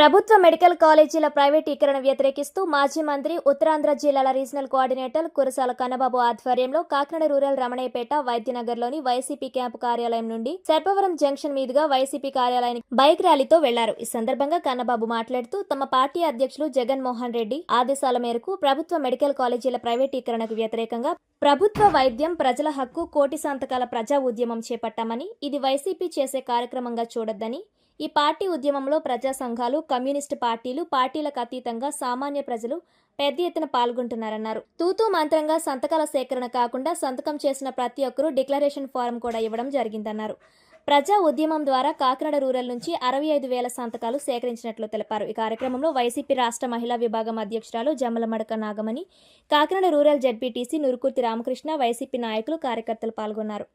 ప్రభుత్వ మెడికల్ కాలేజీల ప్రైవేటీకరణ వ్యతిరేకిస్తూ మాజీ మంత్రి ఉత్తరాంధ్ర జిల్లాల రీజనల్ కోఆర్డినేటర్ కురసాల కన్నబాబు ఆధ్వర్యంలో కాకినాడ రూరల్ రమణయ్యపేట వైద్యనగర్లోని వైసీపీ క్యాంపు కార్యాలయం నుండి సర్పవరం జంక్షన్ మీదుగా వైసీపీ కార్యాలయానికి బైక్ ర్యాలీతో వెళ్ళారు. ఈ సందర్భంగా కన్నబాబు మాట్లాడుతూ తమ పార్టీ అధ్యక్షులు జగన్మోహన్ రెడ్డి ఆదేశాల మేరకు ప్రభుత్వ మెడికల్ కాలేజీల ప్రైవేటీకరణకు వ్యతిరేకంగా ప్రభుత్వ వైద్యం ప్రజల హక్కు కోటి సంతకాల ప్రజా ఉద్యమం చేపట్టామని ఇది వైసీపీ చేసే కార్యక్రమంగా చూడొద్దని ఈ పార్టీ ఉద్యమంలో ప్రజా సంఘాలు కమ్యూనిస్టు పార్టీలు పార్టీలకు అతీతంగా సామాన్య ప్రజలు పెద్ద ఎత్తున పాల్గొంటున్నారన్నారు. తూతూ మంత్రంగా సంతకాల సేకరణ కాకుండా సంతకం చేసిన ప్రతి ఒక్కరూ డిక్లరేషన్ ఫారం కూడా ఇవ్వడం జరిగిందన్నారు. ప్రజా ఉద్యమం ద్వారా కాకినాడ రూరల్ నుంచి అరవై ఐదు వేల సంతకాలు సేకరించినట్లు తెలిపారు. ఈ కార్యక్రమంలో వైసీపీ రాష్ట్ర మహిళా విభాగం అధ్యక్షురాలు Jammalamadaka Nagamani Kakinada rural ZPTC Nurukurthi Ramakrishna YCP నాయకులు కార్యకర్తలు పాల్గొన్నారు.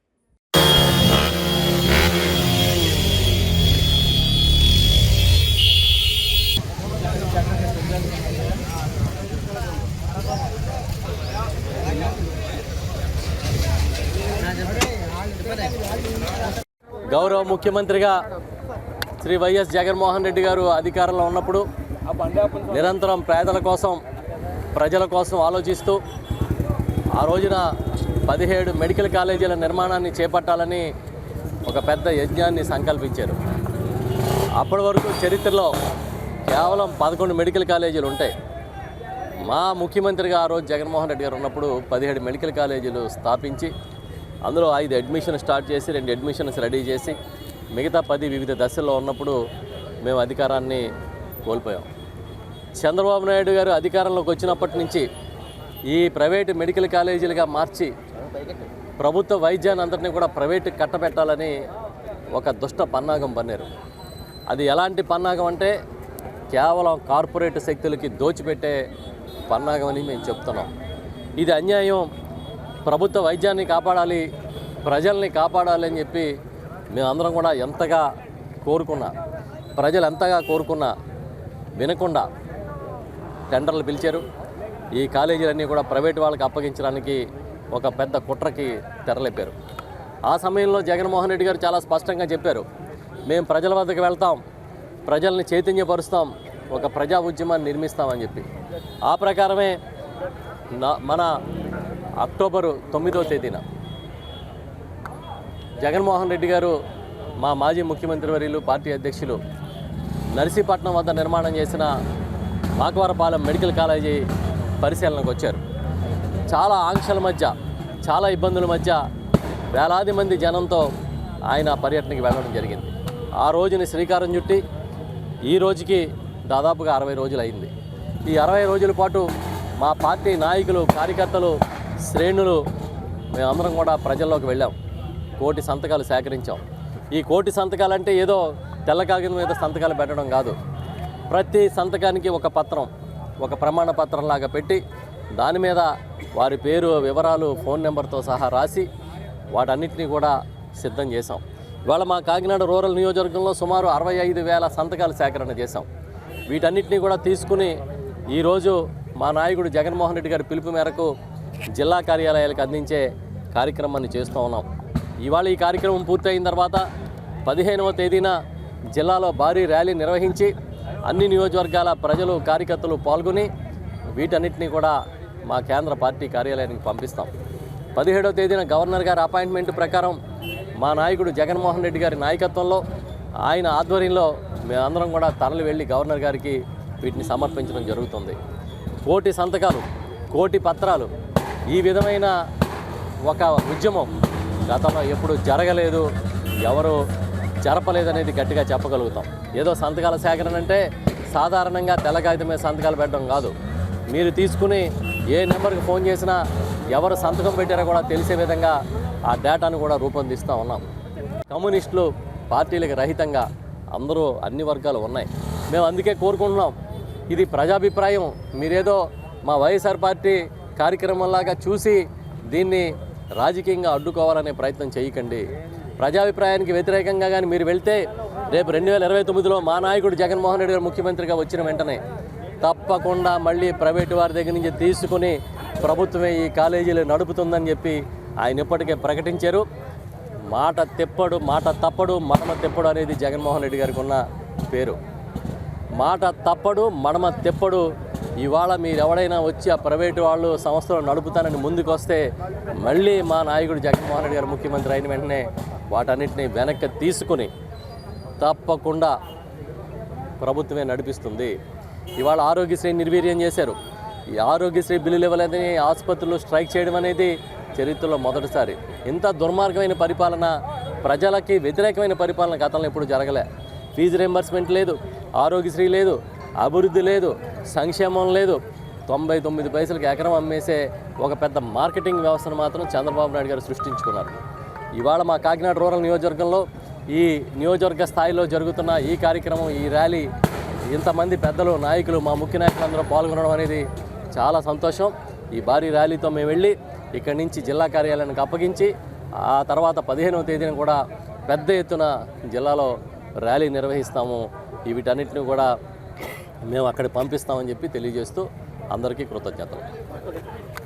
గౌరవ ముఖ్యమంత్రిగా శ్రీ వైఎస్ జగన్మోహన్ రెడ్డి గారు అధికారంలో ఉన్నప్పుడు నిరంతరం పేదల కోసం ప్రజల కోసం ఆలోచిస్తూ ఆ రోజున పదిహేడు మెడికల్ కాలేజీల నిర్మాణాన్ని చేపట్టాలని ఒక పెద్ద యజ్ఞాన్ని సంకల్పించారు. అప్పటి వరకు చరిత్రలో కేవలం పదకొండు మెడికల్ కాలేజీలు ఉంటాయి మా ముఖ్యమంత్రిగా ఆ రోజు జగన్మోహన్ రెడ్డి గారు ఉన్నప్పుడు పదిహేడు మెడికల్ కాలేజీలు స్థాపించి అందులో ఐదు అడ్మిషన్ స్టార్ట్ చేసి రెండు అడ్మిషన్స్ రెడీ చేసి మిగతా పది వివిధ దశల్లో ఉన్నప్పుడు మేము అధికారాన్ని కోల్పోయాం. చంద్రబాబు నాయుడు గారు అధికారంలోకి వచ్చినప్పటి నుంచి ఈ ప్రైవేటు మెడికల్ కాలేజీలుగా మార్చి ప్రభుత్వ వైద్యాన్ని అందరినీ కూడా ప్రైవేటు కట్టబెట్టాలని ఒక దుష్ట పన్నాగం పన్నారు. అది ఎలాంటి పన్నాగం అంటే కేవలం కార్పొరేట్ శక్తులకి దోచిపెట్టే పన్నాగం అని మేము చెప్తున్నాం. ఇది అన్యాయం ప్రభుత్వ వైద్యాన్ని కాపాడాలి ప్రజల్ని కాపాడాలి అని చెప్పి మేమందరం కూడా ఎంతగా కోరుకున్నా ప్రజలు ఎంతగా కోరుకున్నా వినకుండా టెండర్లు పిలిచారు. ఈ కాలేజీలన్నీ కూడా ప్రైవేట్ వాళ్ళకి అప్పగించడానికి ఒక పెద్ద కుట్రకి తెరలేపారు. ఆ సమయంలో జగన్మోహన్ రెడ్డి గారు చాలా స్పష్టంగా చెప్పారు. మేము ప్రజల వద్దకు వెళ్తాం ప్రజల్ని చైతన్యపరుస్తాం ఒక ప్రజా ఉద్యమాన్ని నిర్మిస్తామని చెప్పి. ఆ ప్రకారమే నా మన అక్టోబరు తొమ్మిదో తేదీన. జగన్మోహన్ రెడ్డి గారు మా మాజీ ముఖ్యమంత్రి వర్యులు పార్టీ అధ్యక్షులు నర్సీపట్నం వద్ద నిర్మాణం చేసిన మాకవరపాలెం మెడికల్ కాలేజీ పరిశీలనకు వచ్చారు. చాలా ఆంక్షల మధ్య చాలా ఇబ్బందుల మధ్య వేలాది మంది జనంతో ఆయన పర్యటనకి వెళ్ళడం జరిగింది. ఆ రోజుని శ్రీకారం చుట్టి ఈ రోజుకి దాదాపుగా అరవై రోజులు అయింది ఈ అరవై రోజుల పాటు మా పార్టీ నాయకులు కార్యకర్తలు శ్రేణులు మేమందరం కూడా ప్రజల్లోకి వెళ్ళాం. కోటి సంతకాలు సేకరించాం. ఈ కోటి సంతకాలు అంటే ఏదో తెల్ల కాగితం మీద సంతకాలు పెట్టడం కాదు. ప్రతి సంతకానికి ఒక పత్రం ఒక ప్రమాణ పత్రం లాగా పెట్టి దాని మీద వారి పేరు వివరాలు ఫోన్ నెంబర్తో సహా రాసి వాటన్నిటినీ కూడా సిద్ధం చేశాం. ఇవాళ మా కాకినాడ రూరల్ నియోజకవర్గంలో సుమారు అరవై ఐదు వేల సంతకాలు సేకరణ చేశాం. వీటన్నిటినీ కూడా తీసుకుని ఈరోజు మా నాయకుడు జగన్మోహన్ రెడ్డి గారి పిలుపు మేరకు జిల్లా కార్యాలయాలకు అందించే కార్యక్రమాన్ని చేస్తూ ఉన్నాం. ఇవాళ ఈ కార్యక్రమం పూర్తయిన తర్వాత పదిహేనవ తేదీన జిల్లాలో భారీ ర్యాలీ నిర్వహించి అన్ని నియోజకవర్గాల ప్రజలు కార్యకర్తలు పాల్గొని వీటన్నిటిని కూడా మా కేంద్ర పార్టీ కార్యాలయానికి పంపిస్తాం. పదిహేడవ తేదీన గవర్నర్ గారి అపాయింట్మెంట్ ప్రకారం మా నాయకుడు జగన్మోహన్ రెడ్డి గారి నాయకత్వంలో ఆయన ఆధ్వర్యంలో మేమందరం కూడా తరలి వెళ్ళి గవర్నర్ గారికి వీటిని సమర్పించడం జరుగుతుంది. కోటి సంతకాలు కోటి పత్రాలు ఈ విధమైన ఒక ఉద్యమం గతంలో ఎప్పుడు జరగలేదు ఎవరు జరపలేదనేది గట్టిగా చెప్పగలుగుతాం. ఏదో సంతకాల సేకరణ అంటే సాధారణంగా తెల్ల కాగితం మీద సంతకాలు పెట్టడం కాదు. మీరు తీసుకుని ఏ నెంబర్కి ఫోన్ చేసినా ఎవరు సంతకం పెట్టారో కూడా తెలిసే విధంగా ఆ డేటాను కూడా రూపొందిస్తూ ఉన్నాం. కమ్యూనిస్టులు పార్టీలకు రహితంగా అందరూ అన్ని వర్గాలు ఉన్నాయి. మేము అందుకే కోరుకుంటున్నాం. ఇది ప్రజాభిప్రాయం. మీరేదో మా వైఎస్ఆర్ పార్టీ కార్యక్రమంలాగా చూసి దీన్ని రాజకీయంగా అడ్డుకోవాలనే ప్రయత్నం చేయకండి. ప్రజాభిప్రాయానికి వ్యతిరేకంగా కానీ మీరు వెళ్తే రేపు రెండు వేల ఇరవై తొమ్మిదిలో మా నాయకుడు జగన్మోహన్ రెడ్డి గారు ముఖ్యమంత్రిగా వచ్చిన వెంటనే తప్పకుండా మళ్ళీ ప్రైవేటు వారి దగ్గర నుంచి తీసుకుని ప్రభుత్వమే ఈ కాలేజీలు నడుపుతుందని చెప్పి ఆయన ఇప్పటికే ప్రకటించారు. మాట తెప్పడు మాట తప్పడు మడమ తెప్పడు అనేది జగన్మోహన్ రెడ్డి గారికి ఉన్న పేరు. మాట తప్పడు మడమ తెప్పడు ఇవాళ మీరు ఎవడైనా వచ్చి ఆ ప్రైవేటు వాళ్ళు సంస్థలు నడుపుతానని ముందుకు వస్తే మళ్ళీ మా నాయకుడు జగన్మోహన్ రెడ్డి గారు ముఖ్యమంత్రి అయిన వెంటనే వాటన్నిటిని వెనక్కి తీసుకుని తప్పకుండా ప్రభుత్వమే నడిపిస్తుంది. ఇవాళ ఆరోగ్యశ్రీ నిర్వీర్యం చేశారు. ఈ ఆరోగ్యశ్రీ బిల్లులు ఇవ్వలేదని ఆసుపత్రులు స్ట్రైక్ చేయడం అనేది చరిత్రలో మొదటిసారి. ఇంత దుర్మార్గమైన పరిపాలన ప్రజలకి వ్యతిరేకమైన పరిపాలన గతంలో ఎప్పుడు జరగలే. ఫీజు రియంబర్స్మెంట్ లేదు ఆరోగ్యశ్రీ లేదు అభివృద్ధి లేదు సంక్షేమం లేదు. తొంభై తొమ్మిది పైసలకి ఎకరం అమ్మేసే ఒక పెద్ద మార్కెటింగ్ వ్యవస్థను మాత్రం చంద్రబాబు నాయుడు గారు సృష్టించుకున్నారు. ఇవాళ మా కాకినాడ రూరల్ నియోజకవర్గంలో ఈ నియోజకవర్గ స్థాయిలో జరుగుతున్న ఈ కార్యక్రమం ఈ ర్యాలీ ఇంతమంది పెద్దలు నాయకులు మా ముఖ్య నాయకులందరూ పాల్గొనడం అనేది చాలా సంతోషం. ఈ భారీ ర్యాలీతో మేము వెళ్ళి ఇక్కడి నుంచి జిల్లా కార్యాలయానికి అప్పగించి ఆ తర్వాత పదిహేనవ తేదీన కూడా పెద్ద ఎత్తున జిల్లాలో ర్యాలీ నిర్వహిస్తాము. వీటన్నిటిని కూడా మేము అక్కడ పంపిస్తామని చెప్పి తెలియజేస్తూ అందరికీ కృతజ్ఞతలు.